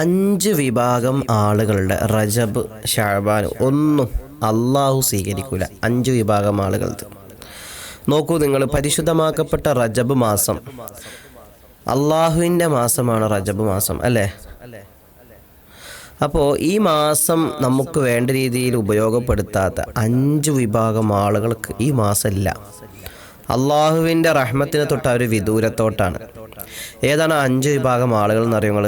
അഞ്ച് വിഭാഗം ആളുകളുടെ റജബ് ഷാബാൻ ഒന്നും അള്ളാഹു സ്വീകരിക്കൂല. അഞ്ച് വിഭാഗം ആളുകളത് നോക്കൂ നിങ്ങൾ പരിശുദ്ധമാക്കപ്പെട്ട റജബ് മാസം. അള്ളാഹുവിന്റെ മാസമാണ് റജബ് മാസം അല്ലേ? അപ്പോൾ ഈ മാസം നമുക്ക് വേണ്ട രീതിയിൽ ഉപയോഗപ്പെടുത്താത്ത അഞ്ച് വിഭാഗം ആളുകൾക്ക് ഈ മാസമില്ല അള്ളാഹുവിന്റെ റഹ്മത്തിനെ തൊട്ട ഒരു വിദൂരത്തോട്ടാണ്. ഏതാണ് അഞ്ച് വിഭാഗം ആളുകൾ എന്നറിയുങ്ങൾ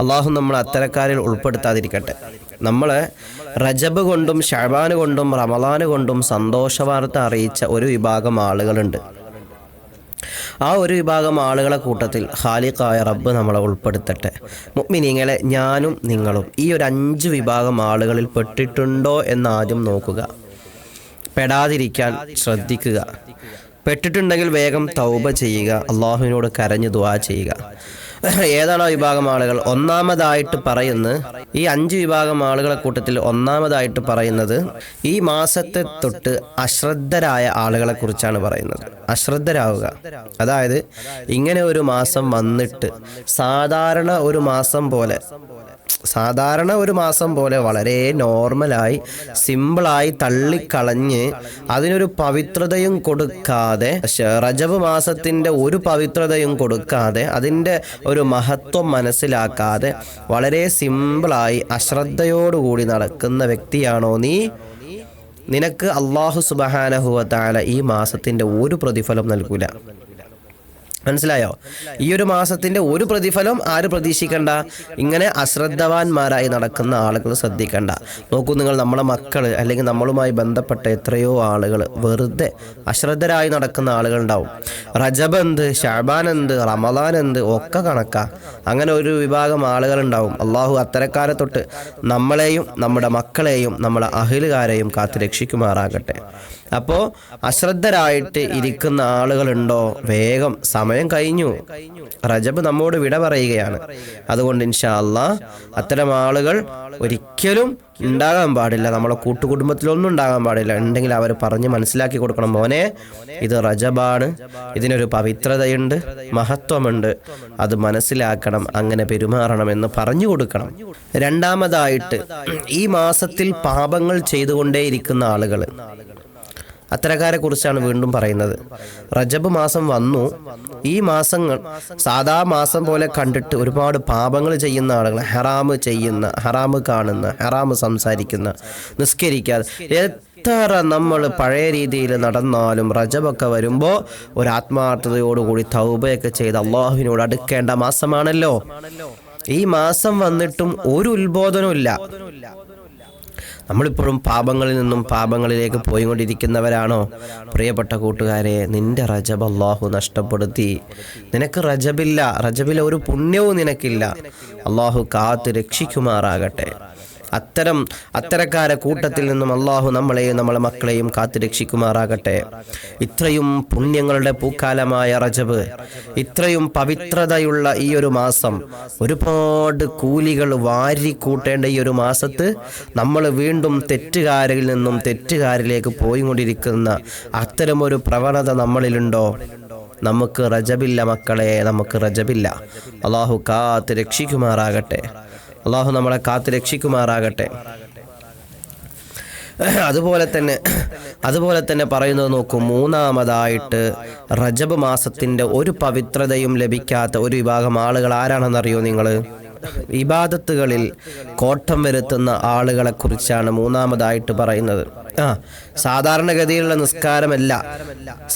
അള്ളാഹു നമ്മൾ അത്തരക്കാരിൽ ഉൾപ്പെടുത്താതിരിക്കട്ടെ. നമ്മൾ റജബ് കൊണ്ടും ഷഹബാന് കൊണ്ടും റമദാന് കൊണ്ടും സന്തോഷവാർത്ത അറിയിച്ച ഒരു വിഭാഗം ആളുകളുണ്ട്. ആ ഒരു വിഭാഗം ആളുകളെ കൂട്ടത്തിൽ ഹാലിഖായ റബ്ബ് നമ്മളെ ഉൾപ്പെടുത്തട്ടെ. മുഅ്മിനീങ്ങളെ ഞാനും നിങ്ങളും ഈ ഒരു അഞ്ച് വിഭാഗം ആളുകളിൽ പെട്ടിട്ടുണ്ടോ എന്ന് ആദ്യം നോക്കുക. പെടാതിരിക്കാൻ ശ്രദ്ധിക്കുക. പെട്ടിട്ടുണ്ടെങ്കിൽ വേഗം തൗബ ചെയ്യുക. അള്ളാഹുവിനോട് കരഞ്ഞു ദുവാ ചെയ്യുക. ഏതാണ് വിഭാഗം ആളുകൾ? ഒന്നാമതായിട്ട് പറയുന്ന ഈ അഞ്ച് വിഭാഗം ആളുകളെ കൂട്ടത്തിൽ ഒന്നാമതായിട്ട് പറയുന്നത് ഈ മാസത്തെ തൊട്ട് അശ്രദ്ധരായ ആളുകളെ കുറിച്ചാണ് പറയുന്നത്. അശ്രദ്ധരാവുക. അതായത് ഇങ്ങനെ ഒരു മാസം വന്നിട്ട് സാധാരണ ഒരു മാസം പോലെ സാധാരണ ഒരു മാസം പോലെ വളരെ നോർമലായി സിമ്പിളായി തള്ളിക്കളഞ്ഞ് അതിനൊരു പവിത്രതയും കൊടുക്കാതെ റജബ് മാസത്തിന്റെ ഒരു പവിത്രതയും കൊടുക്കാതെ അതിന്റെ ഒരു മഹത്വം മനസ്സിലാക്കാതെ വളരെ സിമ്പിളായി അശ്രദ്ധയോടുകൂടി നടക്കുന്ന വ്യക്തിയാണോ നീ? നിനക്ക് അള്ളാഹു സുബഹാനഹുവ താല ഈ മാസത്തിന്റെ ഒരു പ്രതിഫലം നൽകൂല. മനസ്സിലായോ? ഈ ഒരു മാസത്തിന്റെ ഒരു പ്രതിഫലം ആര് പ്രതീക്ഷിക്കണ്ട. ഇങ്ങനെ അശ്രദ്ധവാന്മാരായി നടക്കുന്ന ആളുകൾ ശ്രദ്ധിക്കണ്ട. നോക്കൂ നിങ്ങൾ നമ്മളെ മക്കൾ അല്ലെങ്കിൽ നമ്മളുമായി ബന്ധപ്പെട്ട എത്രയോ ആളുകൾ വെറുതെ അശ്രദ്ധരായി നടക്കുന്ന ആളുകൾ ഉണ്ടാവും റജബ് എന്ത് ഷാബാൻ റമദാൻ ഒക്കെ കണക്കാ. അങ്ങനെ ഒരു വിഭാഗം ആളുകൾ ഉണ്ടാവും അള്ളാഹു അത്തരക്കാരെ തൊട്ട് നമ്മളെയും നമ്മുടെ മക്കളെയും നമ്മുടെ അഹിലുകാരെയും കാത്തു രക്ഷിക്കുമാറാകട്ടെ. അപ്പോൾ അശ്രദ്ധരായിട്ട് ഇരിക്കുന്ന ആളുകളുണ്ടോ? വേഗം. സമയം കഴിഞ്ഞു. റജബ് നമ്മോട് വിട പറയുകയാണ്. അതുകൊണ്ട് ഇൻഷാ അത്തരം ആളുകൾ ഒരിക്കലും ഉണ്ടാകാൻ പാടില്ല. നമ്മളെ കൂട്ടുകുടുംബത്തിലൊന്നും ഉണ്ടാകാൻ പാടില്ല. ഉണ്ടെങ്കിൽ അവർ പറഞ്ഞ് മനസ്സിലാക്കി കൊടുക്കണം. മോനെ ഇത് റജബാണ്. ഇതിനൊരു പവിത്രതയുണ്ട് മഹത്വമുണ്ട്. അത് മനസ്സിലാക്കണം അങ്ങനെ പെരുമാറണം എന്ന് പറഞ്ഞു കൊടുക്കണം. രണ്ടാമതായിട്ട് ഈ മാസത്തിൽ പാപങ്ങൾ ചെയ്തുകൊണ്ടേയിരിക്കുന്ന ആളുകൾ അത്തരക്കാരെ കുറിച്ചാണ് വീണ്ടും പറയുന്നത്. റജബ് മാസം വന്നു. ഈ മാസങ്ങൾ സാധാ മാസം പോലെ കണ്ടിട്ട് ഒരുപാട് പാപങ്ങൾ ചെയ്യുന്ന ആളുകൾ ഹറാമ് ചെയ്യുന്ന ഹറാമ് കാണുന്ന ഹറാമ് സംസാരിക്കുന്ന നിസ്കരിക്കാതെ എത്ര നമ്മൾ പഴയ രീതിയിൽ നടന്നാലും റജബൊക്കെ വരുമ്പോൾ ഒരു ആത്മാർത്ഥതയോടുകൂടി തൗബയൊക്കെ ചെയ്ത് അള്ളാഹുവിനോട് അടുക്കേണ്ട മാസമാണല്ലോ. ഈ മാസം വന്നിട്ടും ഒരു ഉത്ബോധനവും നമ്മളിപ്പോഴും പാപങ്ങളിൽ നിന്നും പാപങ്ങളിലേക്ക് പോയിക്കൊണ്ടിരിക്കുന്നവരാണോ? പ്രിയപ്പെട്ട കൂട്ടുകാരെ നിന്റെ റജബ് അള്ളാഹു നഷ്ടപ്പെടുത്തി. നിനക്ക് റജബില്ല റജബിലെ ഒരു പുണ്യവും നിനക്കില്ല. അള്ളാഹു കാത്ത് രക്ഷിക്കുമാറാകട്ടെ. അത്തരം അത്തരക്കാരെ കൂട്ടത്തിൽ നിന്നും അള്ളാഹു നമ്മളെയും നമ്മളെ മക്കളെയും കാത്തുരക്ഷിക്കുമാറാകട്ടെ ഇത്രയും പുണ്യങ്ങളുടെ പൂക്കാലമായ റജബ് ഇത്രയും പവിത്രതയുള്ള ഈ ഒരു മാസം ഒരുപാട് കൂലികൾ വാരി കൂട്ടേണ്ട ഈ ഒരു മാസത്ത് നമ്മൾ വീണ്ടും തെറ്റുകാരിൽ നിന്നും തെറ്റുകാരിലേക്ക് പോയിക്കൊണ്ടിരിക്കുന്ന ഒരു പ്രവണത നമ്മളിലുണ്ടോ? നമുക്ക് റജബില്ല മക്കളെ നമുക്ക് റജബില്ല. അള്ളാഹു കാത്ത് രക്ഷിക്കുമാറാകട്ടെ. അള്ളാഹു നമ്മളെ കാത്തു രക്ഷിക്കുമാറാകട്ടെ. അതുപോലെ തന്നെ അതുപോലെ തന്നെ പറയുന്നത് നോക്കൂ മൂന്നാമതായിട്ട് റജബ് മാസത്തിന്റെ ഒരു പവിത്രതയും ലഭിക്കാത്ത ഒരു വിഭാഗം ആളുകൾ ആരാണെന്നറിയോ നിങ്ങൾ ഇബാദത്തുകളിൽ കോട്ടം വരുത്തുന്ന ആളുകളെക്കുറിച്ചാണ് മൂന്നാമതായിട്ട് പറയുന്നത്. ആ സാധാരണഗതിയിലുള്ള നിസ്കാരമല്ല.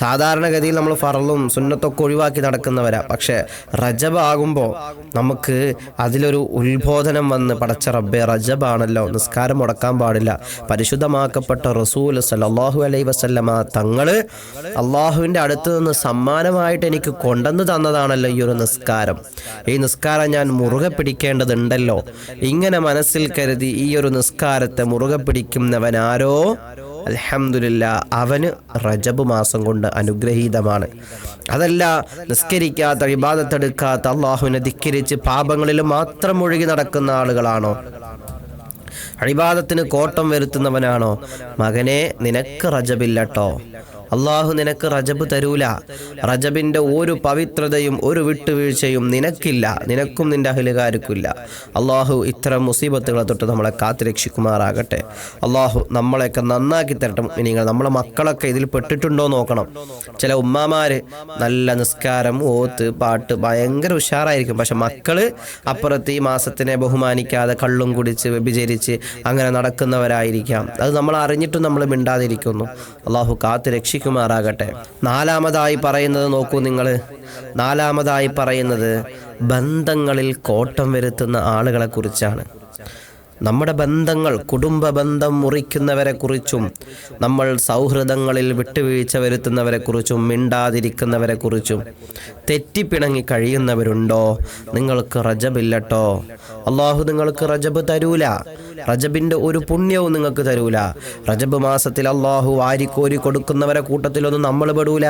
സാധാരണഗതിയിൽ നമ്മൾ ഫറലും സുന്നത്തൊക്കെ ഒഴിവാക്കി നടക്കുന്നവരാ. പക്ഷെ റജബ് ആകുമ്പോൾ നമുക്ക് അതിലൊരു ഉത്ബോധനം വന്ന് പടച്ച റബ്ബെ റജബാണല്ലോ നിസ്കാരം മുടക്കാൻ പാടില്ല. പരിശുദ്ധമാക്കപ്പെട്ട റസൂൽ സല്ലല്ലാഹു അലൈ വസല്ലമ തങ്ങൾ അള്ളാഹുവിന്റെ അടുത്ത് നിന്ന് സമ്മാനമായിട്ട് എനിക്ക് കൊണ്ടുവന്ന് തന്നതാണല്ലോ ഈ ഒരു നിസ്കാരം. ഈ നിസ്കാരം ഞാൻ മുറുകെ പിടിക്കേണ്ടതുണ്ടല്ലോ. ഇങ്ങനെ മനസ്സിൽ കരുതി ഈ ഒരു നിസ്കാരത്തെ മുറുകെ പിടിക്കുന്നവൻ അൽഹംദുലില്ല അവന് റജബ് മാസം കൊണ്ട് അനുഗ്രഹീതമാണ്. അതല്ല നിസ്കരിക്കാത്ത വിവാദത്തെടുക്കാത്ത അള്ളാഹുവിനെ ധിക്കരിച്ച് പാപങ്ങളിൽ മാത്രം ഒഴുകി നടക്കുന്ന ആളുകളാണോ? അഴിബാദത്തിന് കോട്ടം വരുത്തുന്നവനാണോ? മകനെ നിനക്ക് റജബില്ലട്ടോ അള്ളാഹു നിനക്ക് റജബ് തരൂല. റജബിന്റെ ഒരു പവിത്രതയും ഒരു വിട്ടുവീഴ്ചയും നിനക്കില്ല. നിനക്കും നിന്റെ അഹിലുകാർക്കില്ല അള്ളാഹു ഇത്തരം മുസീബത്തുകളെ തൊട്ട് നമ്മളെ കാത്തുരക്ഷിക്കുമാറാകട്ടെ അള്ളാഹു നമ്മളെയൊക്കെ നന്നാക്കി തരട്ടെ നിങ്ങൾ നമ്മളെ മക്കളൊക്കെ ഇതിൽ പെട്ടിട്ടുണ്ടോ നോക്കണം. ചില ഉമ്മമാര് നല്ല നിസ്കാരം ഓത്ത് പാട്ട് ഭയങ്കര ഉഷാറായിരിക്കും. പക്ഷെ മക്കൾ അപ്പുറത്ത് ഈ മാസത്തിനെ ബഹുമാനിക്കാതെ കള്ളും കുടിച്ച് വ്യഭിചരിച്ച് അങ്ങനെ നടക്കുന്നവരായിരിക്കാം. അത് നമ്മൾ അറിഞ്ഞിട്ടും നമ്മൾ മിണ്ടാതിരിക്കുന്നു. അള്ളാഹു കാത്ത് രക്ഷിക്കുമാറാകട്ടെ നാലാമതായി പറയുന്നത് നോക്കൂ നിങ്ങൾ നാലാമതായി പറയുന്നത് ബന്ധങ്ങളിൽ കോട്ടം വരുത്തുന്ന ആളുകളെ കുറിച്ചാണ് നമ്മുടെ ബന്ധങ്ങൾ കുടുംബ ബന്ധം മുറിക്കുന്നവരെ കുറിച്ചും നമ്മൾ സൗഹൃദങ്ങളിൽ വിട്ടുവീഴ്ച വരുത്തുന്നവരെ കുറിച്ചും മിണ്ടാതിരിക്കുന്നവരെ കുറിച്ചും തെറ്റിപ്പിണങ്ങി കഴിയുന്നവരുണ്ടോ? നിങ്ങൾക്ക് റജബില്ലട്ടോ? അള്ളാഹു നിങ്ങൾക്ക് റജബ് തരൂല. റജബിന്റെ ഒരു പുണ്യവും നിങ്ങൾക്ക് തരൂല. റജബ് മാസത്തിൽ അള്ളാഹു വാരിക്കോരി കൊടുക്കുന്നവരെ കൂട്ടത്തിലൊന്നും നമ്മൾ പെടൂല.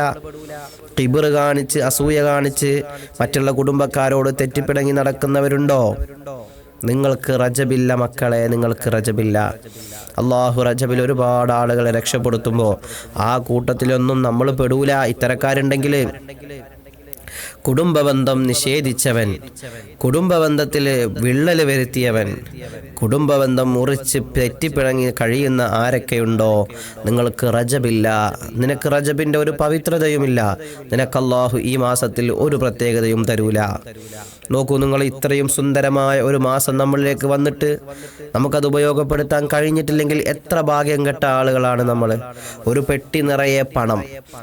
കിബിർ കാണിച്ച് അസൂയ കാണിച്ച് മറ്റുള്ള കുടുംബക്കാരോട് തെറ്റിപ്പിടങ്ങി നടക്കുന്നവരുണ്ടോ? നിങ്ങൾക്ക് റജബില്ല മക്കളെ നിങ്ങൾക്ക് റജബില്ല. അള്ളാഹു റജബിൽ ഒരുപാട് ആളുകളെ രക്ഷപ്പെടുത്തുമ്പോൾ ആ കൂട്ടത്തിലൊന്നും നമ്മൾ പെടൂല. ഇത്തരക്കാരുണ്ടെങ്കിൽ കുടുംബബന്ധം നിഷേധിച്ചവൻ. കുടുംബബന്ധത്തിൽ വിള്ളൽ വരുത്തിയവൻ. കുടുംബബന്ധം മുറിച്ച് തെറ്റിപ്പിണങ്ങി കഴിയുന്ന ആരൊക്കെയുണ്ടോ? നിങ്ങൾക്ക് റജബില്ല. നിനക്ക് റജബിന്റെ ഒരു പവിത്രതയുമില്ല. നിനക്കല്ലാഹു ഈ മാസത്തിൽ ഒരു പ്രത്യേകതയും തരൂല. നോക്കൂ നിങ്ങൾ ഇത്രയും സുന്ദരമായ ഒരു മാസം നമ്മളിലേക്ക് വന്നിട്ട് നമുക്കത് ഉപയോഗപ്പെടുത്താൻ കഴിഞ്ഞിട്ടില്ലെങ്കിൽ എത്ര ഭാഗ്യം കെട്ട ആളുകളാണ് നമ്മൾ ഒരു പെട്ടി നിറയെ പണം.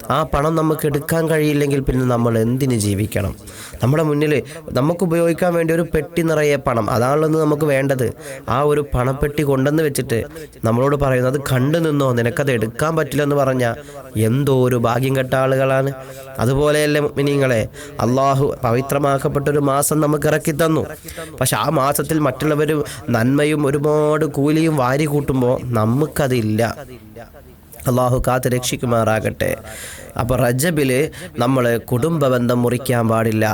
ആ പണം നമുക്ക് എടുക്കാൻ കഴിയില്ലെങ്കിൽ പിന്നെ നമ്മൾ എന്തിന് ജീവിക്കണം? നമ്മുടെ മുന്നിൽ നമുക്ക് ഉപയോഗിക്കാൻ വേണ്ടി ഒരു പെട്ടി നിറയെ പണം. അതാണല്ലോ നമുക്ക് വേണ്ടത്. ആ ഒരു പണപ്പെട്ടി കൊണ്ടെന്ന് വെച്ചിട്ട് നമ്മളോട് പറയുന്നത് കണ്ടു നിന്നോ? നിനക്കത് എടുക്കാൻ പറ്റില്ല എന്ന് പറഞ്ഞാൽ എന്തോ ഒരു ഭാഗ്യം കെട്ട ആളുകളാണ്. അതുപോലെയല്ലേ മിനിങ്ങളെ അള്ളാഹു പവിത്രമാക്കപ്പെട്ട ഒരു മാസം നമുക്ക് ഇറക്കി തന്നു. പക്ഷെ ആ മാസത്തിൽ മറ്റുള്ളവർ നന്മയും ഒരുപാട് കൂലിയും വാരി കൂട്ടുമ്പോൾ നമുക്കതില്ല. അള്ളാഹു കാത്ത് രക്ഷിക്കുമാറാകട്ടെ. അപ്പോൾ റജബിൽ നമ്മൾ കുടുംബബന്ധം മുറിക്കാൻ പാടില്ല.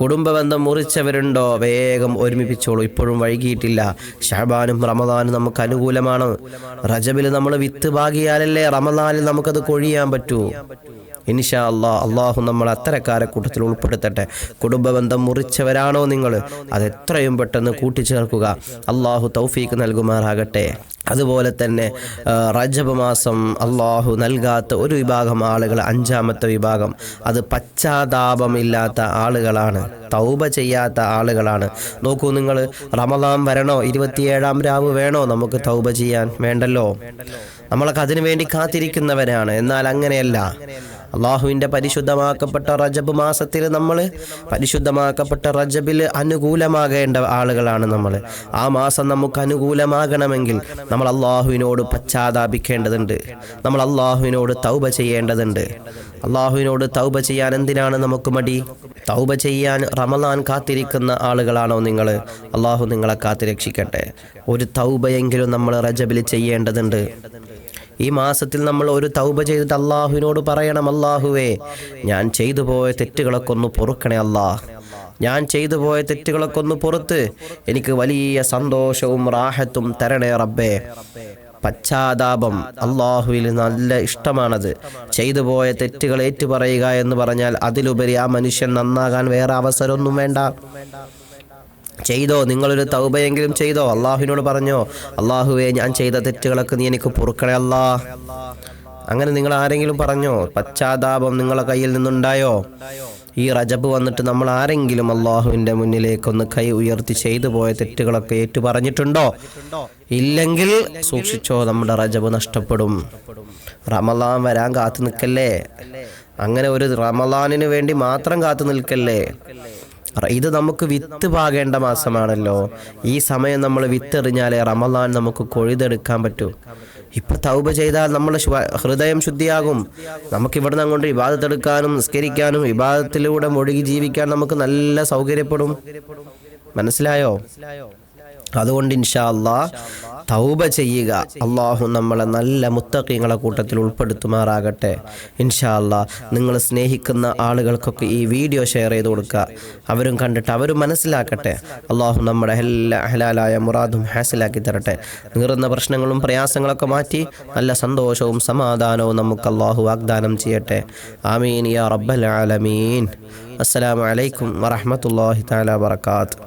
കുടുംബബന്ധം മുറിച്ചവരുണ്ടോ? വേഗം ഒരുമിപ്പിച്ചോളൂ. ഇപ്പോഴും വൈകിയിട്ടില്ല. ഷഹബാനും റമദാനും നമുക്ക് അനുകൂലമാണ്. റജബിൽ നമ്മൾ വിത്ത് പാകിയാലല്ലേ റമദാനിൽ നമുക്കത് കൊഴിയാൻ പറ്റൂ. ഇൻഷാ അള്ളാ അള്ളാഹു നമ്മൾ അത്തരക്കാരെ കൂട്ടത്തിൽ ഉൾപ്പെടുത്തട്ടെ. കുടുംബബന്ധം മുറിച്ചവരാണോ നിങ്ങൾ? അത് എത്രയും പെട്ടെന്ന് കൂട്ടിച്ചേർക്കുക. അള്ളാഹു തൗഫീക്ക് നൽകുമാറാകട്ടെ. അതുപോലെ തന്നെ റജബ് മാസം അള്ളാഹു നൽകാത്ത ഒരു വിഭാഗം ആളുകൾ അഞ്ചാമത്തെ വിഭാഗം. അത് പശ്ചാത്താപമില്ലാത്ത ആളുകളാണ്. തൗബ ചെയ്യാത്ത ആളുകളാണ്. നോക്കൂ നിങ്ങൾ റമദാൻ വരണോ? ഇരുപത്തിയേഴാം രാവ് വേണോ നമുക്ക് തൗബ ചെയ്യാൻ? വേണ്ടല്ലോ. നമ്മളൊക്കെ അതിനു വേണ്ടി കാത്തിരിക്കുന്നവരാണ്. എന്നാൽ അങ്ങനെയല്ല. അള്ളാഹുവിന്റെ പരിശുദ്ധമാക്കപ്പെട്ട റജബ് മാസത്തിൽ നമ്മൾ പരിശുദ്ധമാക്കപ്പെട്ട റജബിൽ അനുകൂലമാകേണ്ട ആളുകളാണ് നമ്മൾ. ആ മാസം നമുക്ക് അനുകൂലമാകണമെങ്കിൽ നമ്മൾ അള്ളാഹുവിനോട് പശ്ചാത്താപിക്കേണ്ടതുണ്ട്. നമ്മൾ അള്ളാഹുവിനോട് തൗബ ചെയ്യേണ്ടതുണ്ട്. അള്ളാഹുവിനോട് തൗബ ചെയ്യാൻ എന്തിനാണ് നമുക്ക് മടി? തൗബ ചെയ്യാൻ റമദാൻ കാത്തിരിക്കുന്ന ആളുകളാണോ നിങ്ങൾ? അള്ളാഹു നിങ്ങളെ കാത്തിരക്ഷിക്കട്ടെ. ഒരു തൗബയെങ്കിലും നമ്മൾ റജബിൽ ചെയ്യേണ്ടതുണ്ട്. ഈ മാസത്തിൽ നമ്മൾ ഒരു തൗബ ചെയ്തിട്ട് അള്ളാഹുവിനോട് പറയണം അള്ളാഹുവേ ഞാൻ ചെയ്തു പോയ തെറ്റുകളൊക്കെ ഒന്ന് പൊറുക്കണേ അല്ലാഹ് ഞാൻ ചെയ്തു പോയ തെറ്റുകളൊക്കെ ഒന്ന് പുറത്ത് എനിക്ക് വലിയ സന്തോഷവും റാഹത്തും തരണേ റബ്ബേ. പശ്ചാത്താപം അള്ളാഹുവിൽ നല്ല ഇഷ്ടമാണത്. ചെയ്തു പോയ തെറ്റുകൾ ഏറ്റുപറയുക എന്ന് പറഞ്ഞാൽ അതിലുപരി ആ മനുഷ്യൻ നന്നാകാൻ വേറെ അവസരമൊന്നും വേണ്ട. ചെയ്തോ? നിങ്ങളൊരു തൗബയെങ്കിലും ചെയ്തോ? അള്ളാഹുവിനോട് പറഞ്ഞോ അള്ളാഹുവെ ഞാൻ ചെയ്ത തെറ്റുകളൊക്കെ നീ എനിക്ക് പൊറുക്കണേ അല്ലാ. അങ്ങനെ നിങ്ങൾ ആരെങ്കിലും പറഞ്ഞോ പശ്ചാത്താപം നിങ്ങളെ കയ്യിൽ നിന്നുണ്ടായോ? ഈ റജബ് വന്നിട്ട് നമ്മൾ ആരെങ്കിലും അള്ളാഹുവിന്റെ മുന്നിലേക്കൊന്ന് കൈ ഉയർത്തി ചെയ്തു പോയ തെറ്റുകളൊക്കെ ഏറ്റു പറഞ്ഞിട്ടുണ്ടോ ഇല്ലെങ്കിൽ സൂക്ഷിച്ചോ നമ്മുടെ റജബ് നഷ്ടപ്പെടും. റമലാൻ വരാൻ കാത്തു നിൽക്കല്ലേ? അങ്ങനെ ഒരു റമലാനിന് വേണ്ടി മാത്രം കാത്തു നിൽക്കല്ലേ? ഇത് നമുക്ക് വിത്ത് പാകേണ്ട മാസമാണല്ലോ. ഈ സമയം നമ്മൾ വിത്ത് വിത്തെറിഞ്ഞാലേ റമലാൻ നമുക്ക് കൊഴുതെടുക്കാൻ പറ്റൂ. ഇപ്പൊ തൗബ ചെയ്താൽ നമ്മുടെ ഹൃദയം ശുദ്ധിയാകും. നമുക്ക് ഇവിടുന്ന് അങ്ങോട്ട് വിവാദത്തെടുക്കാനും നിസ്കരിക്കാനും വിവാദത്തിലൂടെ മുഴുകി ജീവിക്കാൻ നമുക്ക് നല്ല സൗകര്യപ്പെടും. മനസ്സിലായോ? അതുകൊണ്ട് ഇൻഷാ അള്ളാ തൗബ ചെയ്യുക. അള്ളാഹു നമ്മളെ നല്ല മുത്തക്കിങ്ങളെ കൂട്ടത്തിൽ ഉൾപ്പെടുത്തുമാറാകട്ടെ. ഇൻഷാ അള്ളാ നിങ്ങൾ സ്നേഹിക്കുന്ന ആളുകൾക്കൊക്കെ ഈ വീഡിയോ ഷെയർ ചെയ്ത് കൊടുക്കുക. അവരും കണ്ടിട്ട് അവരും മനസ്സിലാക്കട്ടെ. അള്ളാഹു നമ്മുടെ എല്ലാ ഹലാലായ മുറാദും ഹാസിലാക്കി തരട്ടെ. നീറുന്ന പ്രശ്നങ്ങളും പ്രയാസങ്ങളൊക്കെ മാറ്റി നല്ല സന്തോഷവും സമാധാനവും നമുക്ക് അള്ളാഹു വാഗ്ദാനം ചെയ്യട്ടെ. ആമീൻ യാ റബ്ബൽ ആലമീൻ. അസ്സലാമു അലൈക്കും വറഹ്മത്തുള്ളാഹി തആല വബറകാതുഹു